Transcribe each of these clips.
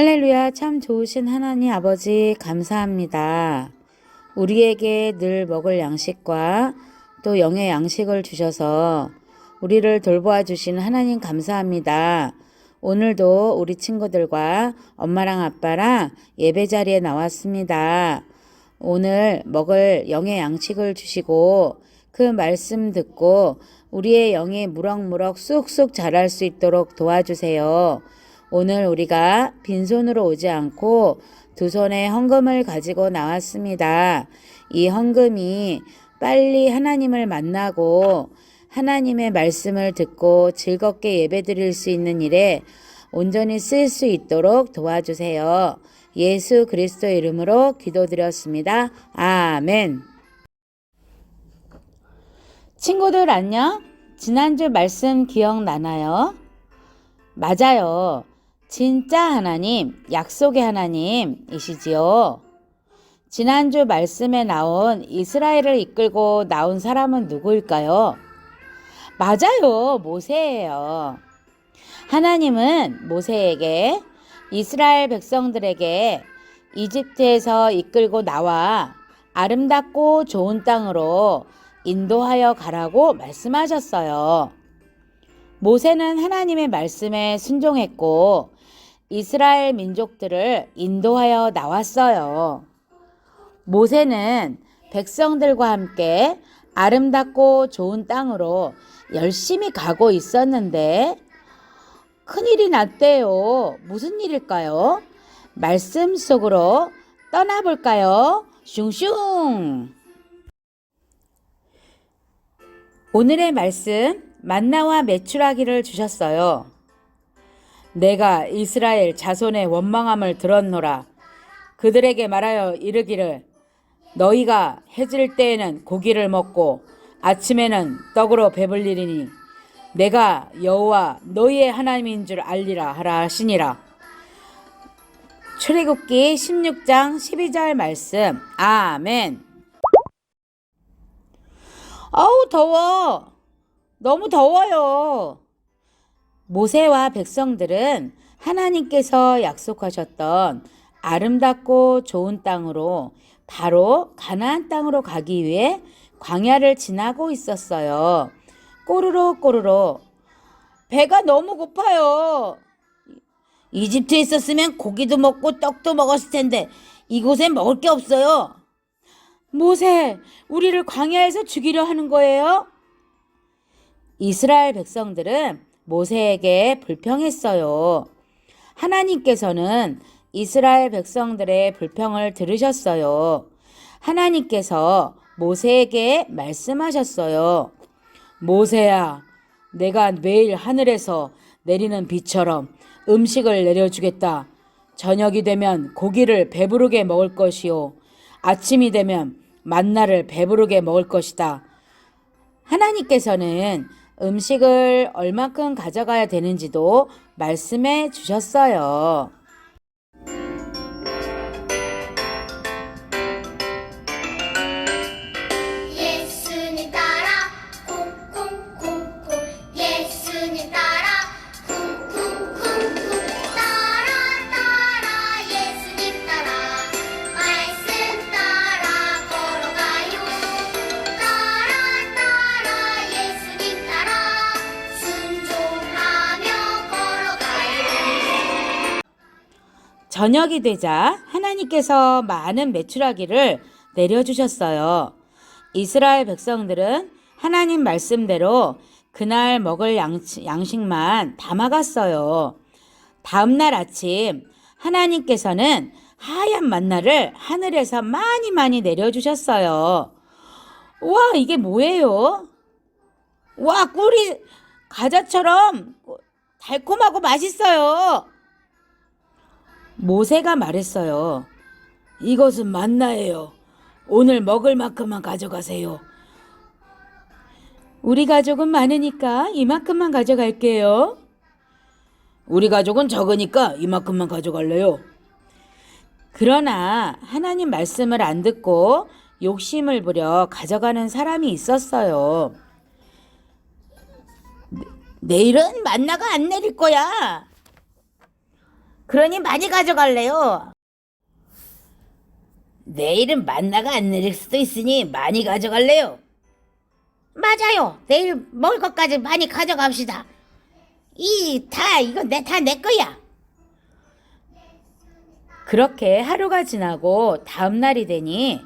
할렐루야, 참 좋으신 하나님 아버지, 감사합니다. 우리에게 늘 먹을 양식과 또 영의 양식을 주셔서 우리를 돌보아 주신 하나님 감사합니다. 오늘도 우리 친구들과 엄마랑 아빠랑 예배 자리에 나왔습니다. 오늘 먹을 영의 양식을 주시고 그 말씀 듣고 우리의 영이 무럭무럭 쑥쑥 자랄 수 있도록 도와주세요. 오늘 우리가 빈손으로 오지 않고 두 손에 헌금을 가지고 나왔습니다. 이 헌금이 빨리 하나님을 만나고 하나님의 말씀을 듣고 즐겁게 예배 드릴 수 있는 일에 온전히 쓸 수 있도록 도와주세요. 예수 그리스도 이름으로 기도드렸습니다. 아멘. 친구들 안녕? 지난주 말씀 기억나나요? 맞아요. 진짜 하나님, 약속의 하나님이시지요. 지난주 말씀에 나온 이스라엘을 이끌고 나온 사람은 누구일까요? 맞아요. 모세예요. 하나님은 모세에게 이스라엘 백성들에게 이집트에서 이끌고 나와 아름답고 좋은 땅으로 인도하여 가라고 말씀하셨어요. 모세는 하나님의 말씀에 순종했고 이스라엘 민족들을 인도하여 나왔어요. 모세는 백성들과 함께 아름답고 좋은 땅으로 열심히 가고 있었는데 큰일이 났대요. 무슨 일일까요? 말씀 속으로 떠나볼까요? 슝슝! 오늘의 말씀 만나와 메추라기를 주셨어요. 내가 이스라엘 자손의 원망함을 들었노라. 그들에게 말하여 이르기를 너희가 해질 때에는 고기를 먹고 아침에는 떡으로 배불리리니 내가 여호와 너희의 하나님인 줄 알리라 하라 하시니라. 출애굽기 16장 12절 말씀. 아멘. 아우 더워. 너무 더워요. 모세와 백성들은 하나님께서 약속하셨던 아름답고 좋은 땅으로 바로 가나안 땅으로 가기 위해 광야를 지나고 있었어요. 꼬르르 꼬르르 배가 너무 고파요. 이집트에 있었으면 고기도 먹고 떡도 먹었을 텐데 이곳엔 먹을 게 없어요. 모세, 우리를 광야에서 죽이려 하는 거예요? 이스라엘 백성들은 모세에게 불평했어요. 하나님께서는 이스라엘 백성들의 불평을 들으셨어요. 하나님께서 모세에게 말씀하셨어요. 모세야, 내가 매일 하늘에서 내리는 비처럼 음식을 내려주겠다. 저녁이 되면 고기를 배부르게 먹을 것이요. 아침이 되면 만나를 배부르게 먹을 것이다. 하나님께서는 음식을 얼마큼 가져가야 되는지도 말씀해 주셨어요. 저녁이 되자 하나님께서 많은 메추라기를 내려주셨어요. 이스라엘 백성들은 하나님 말씀대로 그날 먹을 양식만 담아갔어요. 다음날 아침 하나님께서는 하얀 만나를 하늘에서 많이 많이 내려주셨어요. 와, 이게 뭐예요? 와, 꿀이 과자처럼 달콤하고 맛있어요. 모세가 말했어요. 이것은 만나예요. 오늘 먹을 만큼만 가져가세요. 우리 가족은 많으니까 이만큼만 가져갈게요. 우리 가족은 적으니까 이만큼만 가져갈래요. 그러나 하나님 말씀을 안 듣고 욕심을 부려 가져가는 사람이 있었어요. 내일은 만나가 안 내릴 거야. 그러니 많이 가져갈래요. 내일은 만나가 안 내릴 수도 있으니 많이 가져갈래요. 맞아요. 내일 먹을 것까지 많이 가져갑시다. 이 다 이거 내다 내 거야. 그렇게 하루가 지나고 다음 날이 되니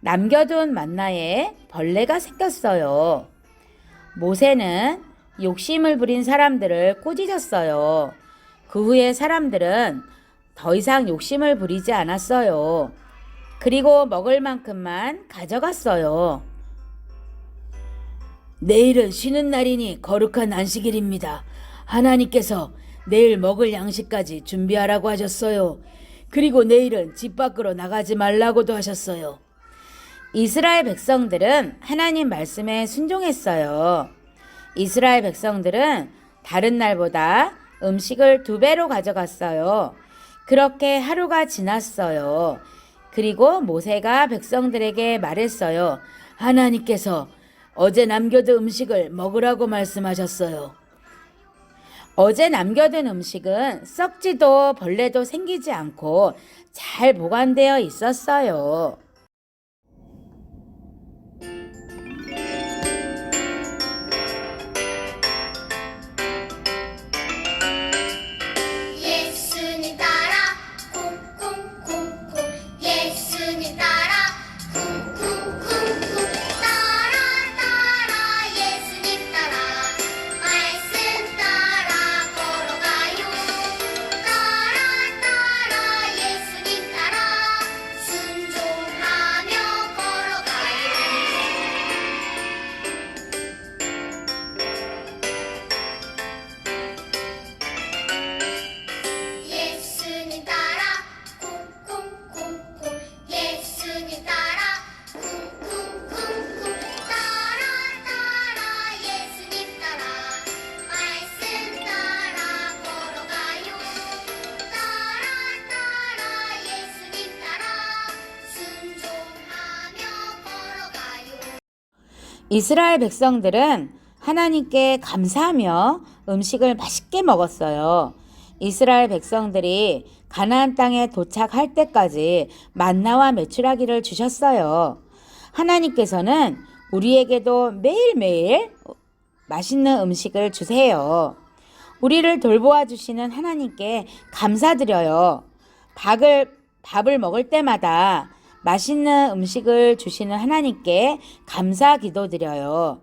남겨둔 만나에 벌레가 생겼어요. 모세는 욕심을 부린 사람들을 꾸짖었어요. 그 후에 사람들은 더 이상 욕심을 부리지 않았어요. 그리고 먹을 만큼만 가져갔어요. 내일은 쉬는 날이니 거룩한 안식일입니다. 하나님께서 내일 먹을 양식까지 준비하라고 하셨어요. 그리고 내일은 집 밖으로 나가지 말라고도 하셨어요. 이스라엘 백성들은 하나님 말씀에 순종했어요. 이스라엘 백성들은 다른 날보다 음식을 두 배로 가져갔어요. 그렇게 하루가 지났어요. 그리고 모세가 백성들에게 말했어요. 하나님께서 어제 남겨둔 음식을 먹으라고 말씀하셨어요. 어제 남겨둔 음식은 썩지도 벌레도 생기지 않고 잘 보관되어 있었어요. 이스라엘 백성들은 하나님께 감사하며 음식을 맛있게 먹었어요. 이스라엘 백성들이 가나안 땅에 도착할 때까지 만나와 메추라기를 주셨어요. 하나님께서는 우리에게도 매일매일 맛있는 음식을 주세요. 우리를 돌보아 주시는 하나님께 감사드려요. 밥을, 밥을 먹을 때마다 맛있는 음식을 주시는 하나님께 감사 기도드려요.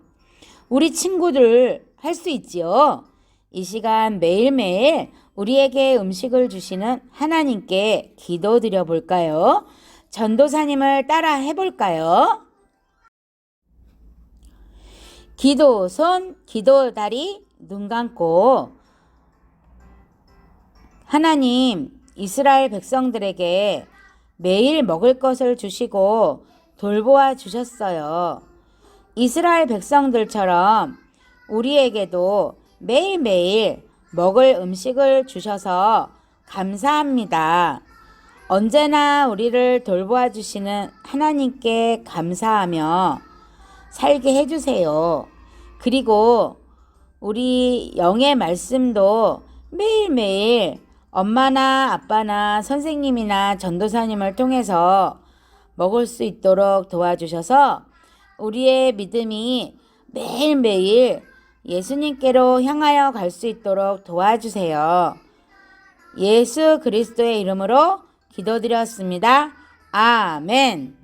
우리 친구들 할 수 있지요? 이 시간 매일매일 우리에게 음식을 주시는 하나님께 기도드려 볼까요? 전도사님을 따라 해볼까요? 기도 손, 기도 다리, 눈 감고 하나님, 이스라엘 백성들에게 매일 먹을 것을 주시고 돌보아 주셨어요. 이스라엘 백성들처럼 우리에게도 매일매일 먹을 음식을 주셔서 감사합니다. 언제나 우리를 돌보아 주시는 하나님께 감사하며 살게 해주세요. 그리고 우리 영의 말씀도 매일매일 엄마나 아빠나 선생님이나 전도사님을 통해서 먹을 수 있도록 도와주셔서 우리의 믿음이 매일매일 예수님께로 향하여 갈 수 있도록 도와주세요. 예수 그리스도의 이름으로 기도드렸습니다. 아멘.